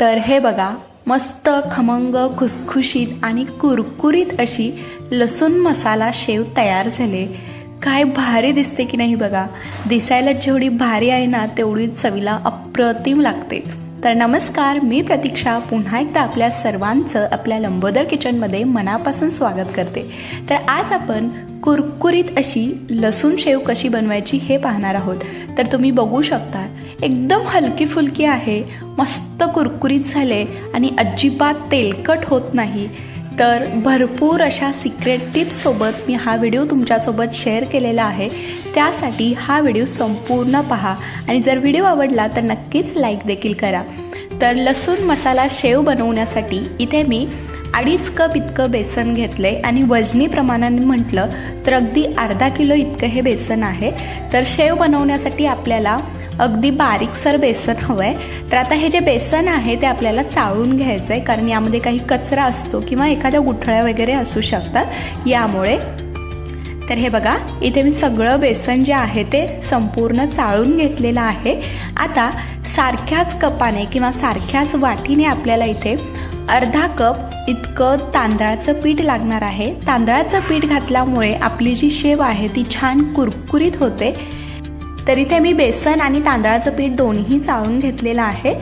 तर हे बघा मस्त खमंग खुसखुशीत आणि कुरकुरीत अशी लसूण मसाला शेव तयार झाले. काय भारी दिसते की नाही बघा. दिसायला जेवढी भारी आहे ना तेवढी चवीला अप्रतिम लागते. तर नमस्कार मी प्रतीक्षा. पुन्हा एकदा आपल्या सर्वांचं आपल्या लंबोदर किचनमध्ये मनापासून स्वागत करते. तर आज आपण कुरकुरीत अशी लसूण शेव कशी बनवायची हे पाहणार आहोत. तर तुम्ही बघू शकता एकदम हलकी फुलकी आहे मस्त कुरकुरीत झाले आणि अजिबात तेलकट होत नाही. तर भरपूर अशा सिक्रेट टिप्ससोबत मी हा व्हिडिओ तुमच्यासोबत शेअर केलेला आहे. त्यासाठी हा व्हिडिओ संपूर्ण पहा आणि जर व्हिडिओ आवडला तर नक्कीच लाईक देखील करा. तर लसूण मसाला शेव बनवण्यासाठी इथे मी अडीच कप इतकं बेसन घेतलंय आणि वजनी प्रमाणाने म्हटलं तर अगदी अर्धा किलो इतकं हे बेसन आहे. तर शेव बनवण्यासाठी आपल्याला अगदी बारीकसर बेसन हवं आहे तर आता हे जे बेसन आहे ते आपल्याला चाळून घ्यायचं आहे कारण यामध्ये काही कचरा असतो किंवा एखाद्या गुठळ्या वगैरे असू शकतात. यामुळे तर हे बघा इथे मी सगळं बेसन जे आहे ते संपूर्ण चाळून घेतलेलं आहे. आता सारख्याच कपाने किंवा सारख्याच वाटीने आपल्याला इथे अर्धा कप इतकं तांदळाचं पीठ लागणार आहे. तांदळाचं पीठ घातल्यामुळे आपली जी शेव आहे ती छान कुरकुरीत होते. तर इथे मी बेसन आणि तांदळाचं पीठ दोन्ही चाळून घेतलेलं आहे.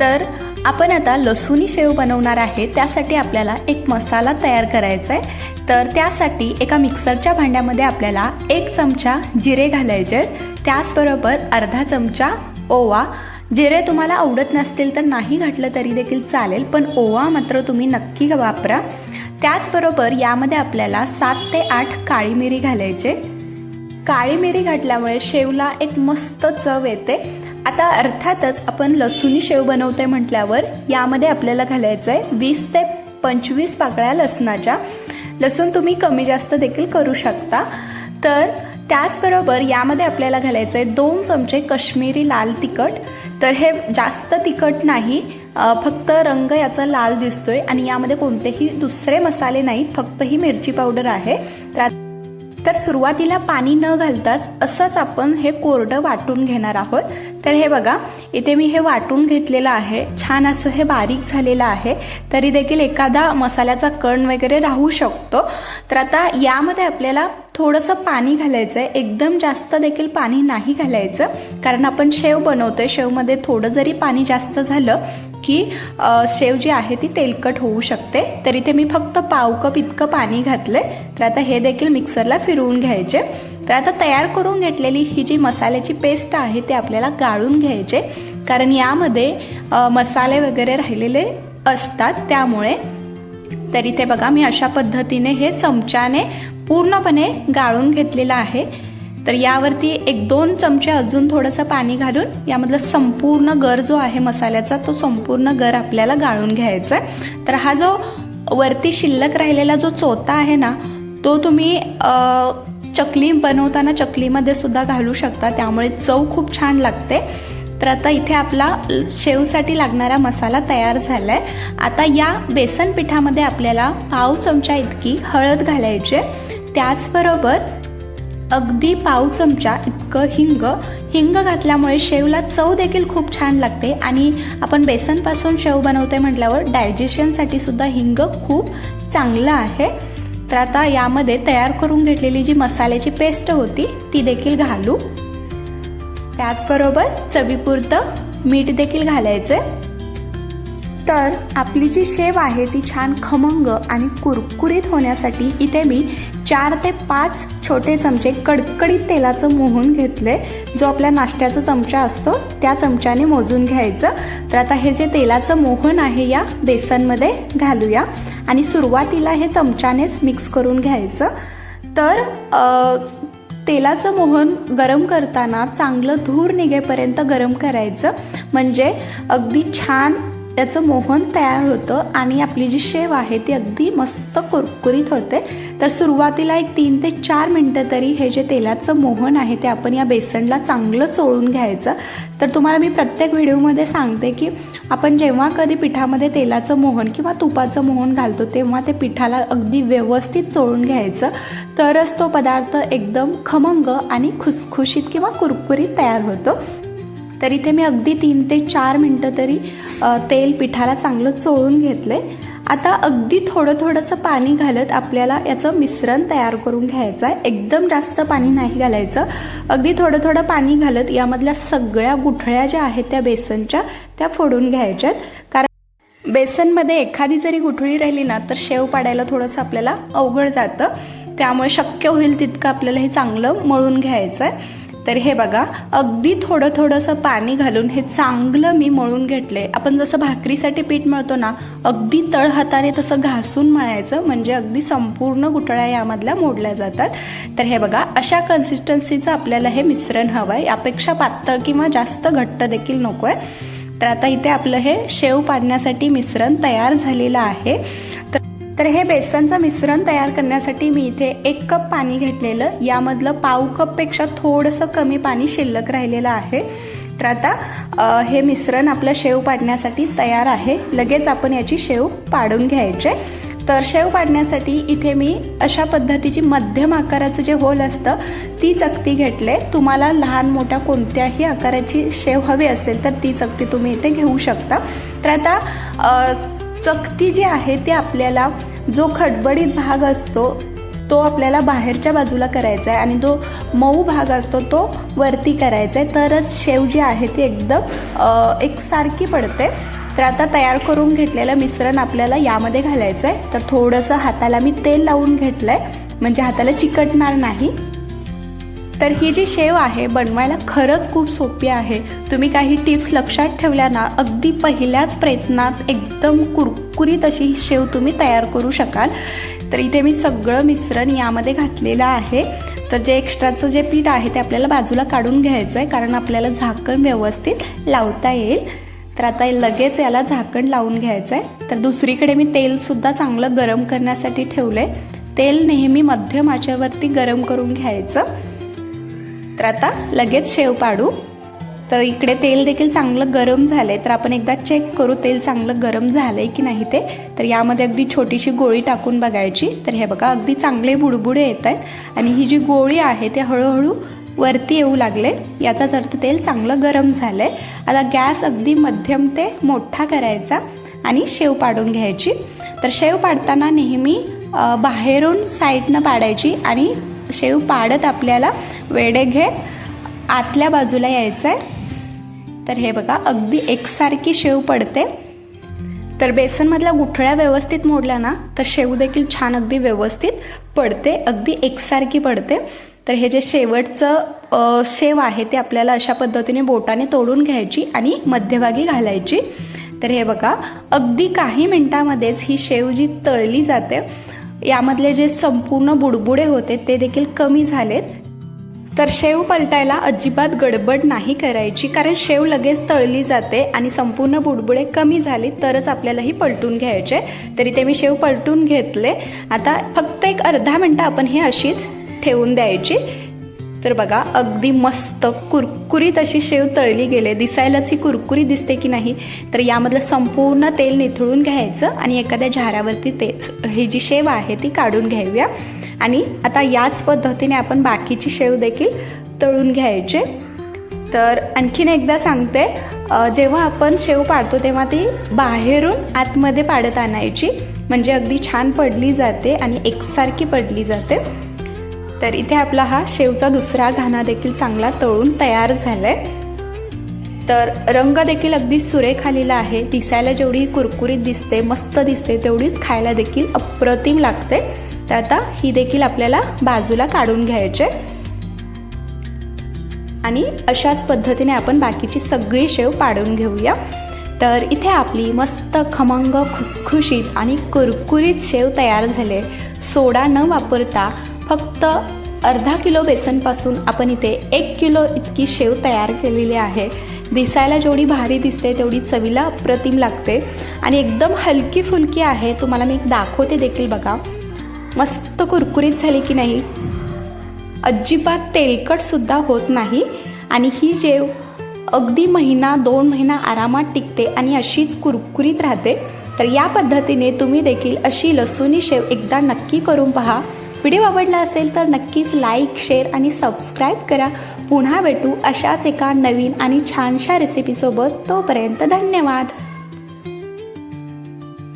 तर आपण आता लसूणी शेव बनवणार आहे. त्यासाठी आपल्याला एक मसाला तयार करायचा आहे. तर त्यासाठी एका मिक्सरच्या भांड्यामध्ये आपल्याला एक चमचा जिरे घालायचे त्याचबरोबर अर्धा चमचा ओवा. जिरे तुम्हाला आवडत नसतील तर नाही घातलं तरी देखील चालेल पण ओवा मात्र तुम्ही नक्की वापरा. त्याचबरोबर यामध्ये आपल्याला सात ते आठ काळी मिरी घालायचे काळी मिरी घातल्यामुळे शेवला एक मस्त चव येते. आता अर्थातच आपण लसूणी शेव बनवते म्हटल्यावर यामध्ये आपल्याला घालायचं आहे वीस ते पंचवीस पाकळ्या लसणाच्या. लसूण तुम्ही कमी जास्त देखील करू शकता. तर त्याचबरोबर यामध्ये आपल्याला घालायचं आहे दोन चमचे कश्मीरी लाल तिखट. तर हे जास्त तिखट नाही फक्त रंग याचा लाल दिसतोय आणि यामध्ये कोणतेही दुसरे मसाले नाहीत फक्त ही मिरची पावडर आहे. तर सुरुवातीला पाणी न घालताच असंच आपण हे कोरडं वाटून घेणार आहोत. तर हे बघा इथे मी हे वाटून घेतलेलं आहे. छान असं हे बारीक झालेलं आहे. तरी देखील एखादा मसाल्याचा कण वगैरे राहू शकतो. तर आता यामध्ये आपल्याला थोडंसं पाणी घालायचं आहे एकदम जास्त देखील पाणी नाही घालायचं. कारण आपण शेव बनवतोय. शेवमध्ये थोडं जरी पाणी जास्त झालं की शेव जी आहे ती तेलकट होऊ शकते. तर इथे मी फक्त पाव कप इतकं पाणी घातलंय. तर आता हे देखील मिक्सरला फिरवून घ्यायचे. तर आता तयार करून घेतलेली ही जी मसाल्याची पेस्ट आहे ते आपल्याला गाळून घ्यायचे. कारण यामध्ये मसाले वगैरे राहिलेले असतात त्यामुळे. तर इथे बघा मी अशा पद्धतीने हे चमच्याने पूर्णपणे गाळून घेतलेलं आहे. तर यावरती एक दोन चमचे अजून थोडंसं पाणी घालून यामधला संपूर्ण गर जो आहे मसाल्याचा तो संपूर्ण गर आपल्याला गाळून घ्यायचा आहे. तर हा जो वरती शिल्लक राहिलेला जो चोथा आहे ना तो तुम्ही चकली बनवताना चकलीमध्ये सुद्धा घालू शकता. त्यामुळे चव खूप छान लागते. तर आता इथे आपला शेवसाठी लागणारा मसाला तयार झाला आहे आता या बेसन पिठामध्ये आपल्याला पाव चमचा इतकी हळद घालायची त्याचबरोबर अगदी पाव चमचा इतकं हिंग. हिंग घातल्यामुळे शेवला चव देखील खूप छान लागते आणि आपण बेसनपासून शेव बनवते म्हटल्यावर डायजेशनसाठी सुद्धा हिंग खूप चांगलं आहे. तर आता यामध्ये तयार करून घेतलेली जी मसाल्याची पेस्ट होती ती देखील घालू. त्याचबरोबर चवीपुरतं मीठ देखील घालायचं तर आपली जी शेव आहे ती छान खमंग आणि कुरकुरीत होण्यासाठी इथे मी चार ते पाच छोटे चमचे कडकडीत तेलाचं मोहून घेतले जो आपल्या नाश्त्याचा चमचा असतो त्या चमच्याने मोजून घ्यायचं. तर आता हे जे तेलाचं मोहन आहे या बेसनमध्ये घालूया. आणि सुरुवातीला हे चमच्यानेच मिक्स करून घ्यायचं. तर तेलाचं मोहन गरम करताना चांगलं धूर निघेपर्यंत गरम करायचं. म्हणजे अगदी छान त्याचं मोहन तयार होतं आणि आपली जी शेव आहे ती अगदी मस्त कुरकुरीत होते. तर सुरुवातीला एक तीन ते चार मिनटं तरी हे जे तेलाचं मोहन आहे ते आपण या बेसनला चांगलं चोळून घ्यायचं. तर तुम्हाला मी प्रत्येक व्हिडिओमध्ये सांगते की आपण जेव्हा कधी पिठामध्ये तेलाचं मोहन किंवा तुपाचं मोहन घालतो तेव्हा ते पिठाला अगदी व्यवस्थित चोळून घ्यायचं. तरच तो पदार्थ एकदम खमंग आणि खुसखुशीत किंवा कुरकुरीत तयार होतो. तर इथे मी अगदी तीन ते चार मिनटं तरी तेल पिठाला चांगलं चोळून घेतले आता अगदी थोडं थोडंसं पाणी घालत आपल्याला याचं मिश्रण तयार करून घ्यायचं आहे. एकदम जास्त पाणी नाही घालायचं. अगदी थोडं थोडं पाणी घालत यामधल्या सगळ्या गुठळ्या ज्या आहेत त्या बेसनच्या त्या फोडून घ्यायच्यात. कारण बेसनमध्ये एखादी जरी गुठळी राहिली ना तर शेव पाडायला थोडंसं आपल्याला अवघड जातं. त्यामुळे शक्य होईल तितकं आपल्याला हे चांगलं मळून घ्यायचं आहे तर हे बघा अगदी थोडं थोडंसं पाणी घालून हे चांगलं मी मळून घेतलंय. आपण जसं भाकरीसाठी पीठ मळतो ना अगदी तळ हाताने तसं घासून मळायचं म्हणजे अगदी संपूर्ण गुठळ्या यामधल्या मोडल्या जातात. तर हे बघा अशा कन्सिस्टन्सीचं आपल्याला हे मिश्रण हवं आहे यापेक्षा पातळ किंवा जास्त घट्ट देखील नको आहे तर आता इथे आपलं हे शेव पाडण्यासाठी मिश्रण तयार झालेलं आहे. तर- हे बेसनचं मिश्रण तयार करण्यासाठी मी इथे एक कप पाणी घेतलेलं. यामधलं पाव कपपेक्षा थोडंसं कमी पाणी शिल्लक राहिलेलं आहे. तर आता हे मिश्रण आपलं शेव पाडण्यासाठी तयार आहे. लगेच आपण याची शेव पाडून घ्यायचे. तर शेव पाडण्यासाठी इथे मी अशा पद्धतीची मध्यम आकाराचं जे होल असतं ती चकती घेतले. तुम्हाला लहान मोठ्या कोणत्याही आकाराची शेव हवी असेल तर ती चकती तुम्ही इथे घेऊ शकता. तर आता चकती जी आहे ती आपल्याला जो खडबडीत भाग असतो तो आपल्याला बाहेरच्या बाजूला करायचा आहे आणि जो मऊ भाग असतो तो वरती करायचा आहे तरच शेव जी आहे ती एकदम एकसारखी पडते. तर आता तयार करून घेतलेलं मिश्रण आपल्याला यामध्ये घालायचं आहे तर थोडंसं हाताला मी तेल लावून घेतलं आहे म्हणजे हाताला चिकटणार नाही. तर ही जी शेव आहे बनवायला खरंच खूप सोपी आहे. तुम्ही काही टिप्स लक्षात ठेवल्या ना अगदी पहिल्याच प्रयत्नात एकदम कुरकुरीत अशी ही शेव तुम्ही तयार करू शकाल. तर इथे मी सगळं मिश्रण यामध्ये घातलेलं आहे. तर जे एक्स्ट्राचं जे पीठ आहे ते आपल्याला बाजूला काढून घ्यायचं आहे कारण आपल्याला झाकण व्यवस्थित लावता येईल. तर आता लगेच याला झाकण लावून घ्यायचं आहे तर दुसरीकडे मी तेलसुद्धा चांगलं गरम करण्यासाठी ठेवलं आहे तेल नेहमी मध्यम आचेवरती गरम करून घ्यायचं. तर आता लगेच शेव पाडू. तर इकडे तेल देखील चांगलं गरम झालंय. तर आपण एकदा चेक करू तेल चांगलं गरम झालंय की नाही ते. तर यामध्ये अगदी छोटीशी गोळी टाकून बघायची. तर हे बघा अगदी चांगले बुडबुडे येत आहेत. आणि ही जी गोळी आहे ते हळूहळू वरती येऊ लागले. याचाच अर्थ तेल चांगलं गरम झालंय. आता गॅस अगदी मध्यम ते मोठा करायचा आणि शेव पाडून घ्यायची. तर शेव पाडताना नेहमी बाहेरून साईडनं पाडायची आणि शेव पाडत आपल्याला वेडे घेत आतल्या बाजूला यायचं आहे तर हे बघा अगदी एकसारखी शेव पडते. तर बेसनमधल्या गुठळ्या व्यवस्थित मोडल्या ना तर शेव देखील छान अगदी व्यवस्थित पडते अगदी एकसारखी पडते. तर हे जे शेवटचं शेव आहे ते आपल्याला अशा पद्धतीने बोटाने तोडून घ्यायची आणि मध्यभागी घालायची. तर हे बघा अगदी काही मिनिटांमध्येच ही शेव जी तळली जाते यामधले जे संपूर्ण बुडबुडे होते ते देखील कमी झालेत. तर शेव पलटायला अजिबात गडबड नाही करायची कारण शेव लगेच तळली जाते आणि संपूर्ण बुडबुडे कमी झाली तरच आपल्याला ही पलटून घ्यायचे. तरी ते मी शेव पलटून घेतले. आता फक्त एक अर्धा मिनटं आपण हे अशीच ठेवून द्यायची. तर बघा अगदी मस्त कुरकुरीत अशी शेव तळली गेले. दिसायलाच ही कुरकुरी दिसते की नाही? तर यामधलं संपूर्ण तेल निथळून घ्यायचं आणि एखाद्या झारावरती ते ही जी शेव आहे ती काढून घ्यावी आणि आता याच पद्धतीने आपण बाकीची शेव देखील तळून घ्यायचे. तर आणखीन एकदा सांगते जेव्हा आपण शेव पाडतो तेव्हा ती बाहेरून आतमध्ये पाडत आणायची. म्हणजे अगदी छान पडली जाते आणि एकसारखी पडली जाते. तर इथे आपला हा शेवचा दुसरा घाणा देखील चांगला तळून तयार झालाय. तर रंग देखील अगदी सुरेख आलेला आहे. दिसायला जेवढी कुरकुरीत दिसते मस्त दिसते तेवढीच खायला देखील अप्रतिम लागते. तर आता ही देखील आपल्याला बाजूला काढून घ्यायचे. आणि अशाच पद्धतीने आपण बाकीची सगळी शेव पाडून घेऊया. तर इथे आपली मस्त खमंग खुसखुशीत आणि कुरकुरीत शेव तयार झाले. सोडा न वापरता फक्त अर्धा किलो बेसनपासून आपण इथे एक किलो इतकी शेव तयार केलेली आहे. दिसायला जेवढी भारी दिसते तेवढी चवीला अप्रतिम लागते. आणि एकदम हलकी फुलकी आहे. तुम्हाला मी दाखवते देखील बघा. मस्त कुरकुरीत झाली की नाही? अजिबात तेलकटसुद्धा होत नाही. आणि ही जेव अगदी महिना दोन महिना आरामात टिकते आणि अशीच कुरकुरीत राहते. तर या पद्धतीने तुम्ही देखील अशी लसूणी शेव एकदा नक्की करून पहा. व्हिडिओ आवडला असेल तर नक्कीच लाईक शेअर आणि सबस्क्राईब करा. पुन्हा भेटू अशाच एका नवीन आणि छानशा रेसिपीसोबत तोपर्यंत धन्यवाद.